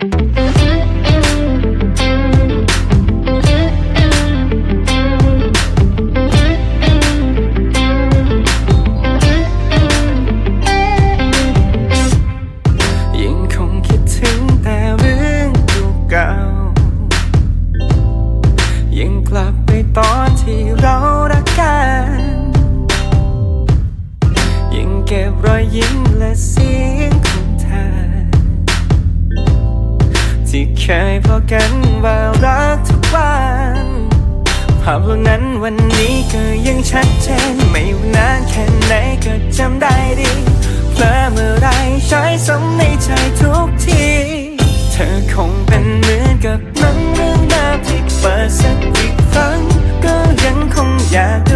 ยังคงคิดถึงแต่เรื่องเก่าๆยังกลับไปตอนที่เรารักกันยังเก็บรอยยิ้มและเสียง ยพอกันว่ารักทุกวันภาพเหล่านั้นวันนี้ก็ยังชัดเจน ไม่ว่านานแค่ไหนก็จำได้ดีเพลอเมื่อไรใช้ซ้ำในใจทุกที เธอคงเป็นเหมือนกับหนังเรื่องหน้าที่เปิดสักอีกครั้งก็ยังคงอยาก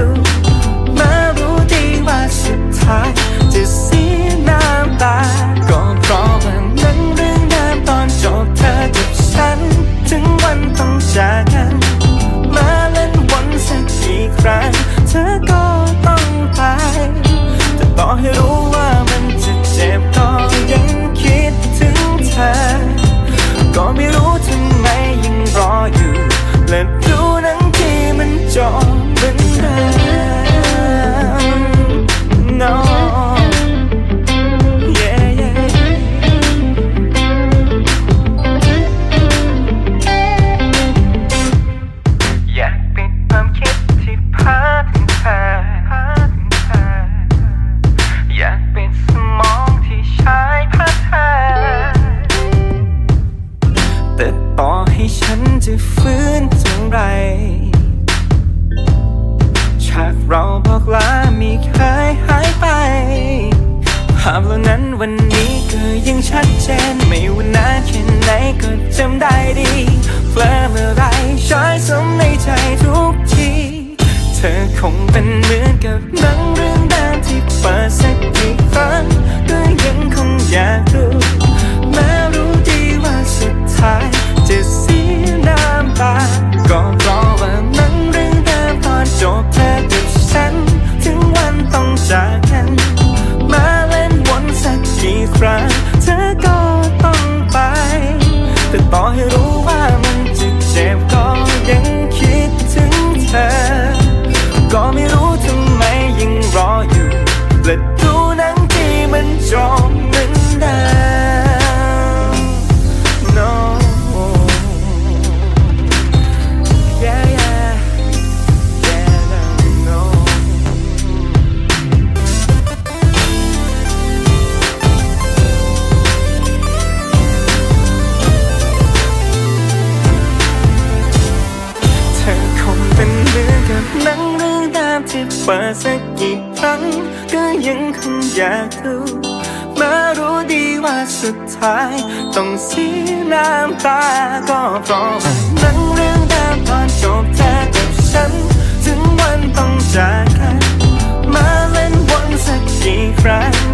าพเหล่านั้นวันนี้ก็ยังชัดเจน ไม่ว่านานแค่ไหนก็จำได้ดีเผลอเมื่อไรช้ซ้ำในใจทุกที เธอคงเป็นเหมือนกับหนังเรื่องแรกที่เปิดสัก รื่องดามที่เปิดสักกี่ครั้ง ก็ยังคงอยากดูมารู้ดีว่าสุดท้าย ต้องเสียน้ำตาก็เพราะว่าหนังเรื่องดามตอนจบเธอกับฉัน ถึงวันต้องจากกัน มาเล่นวนสักกี่ครั้ง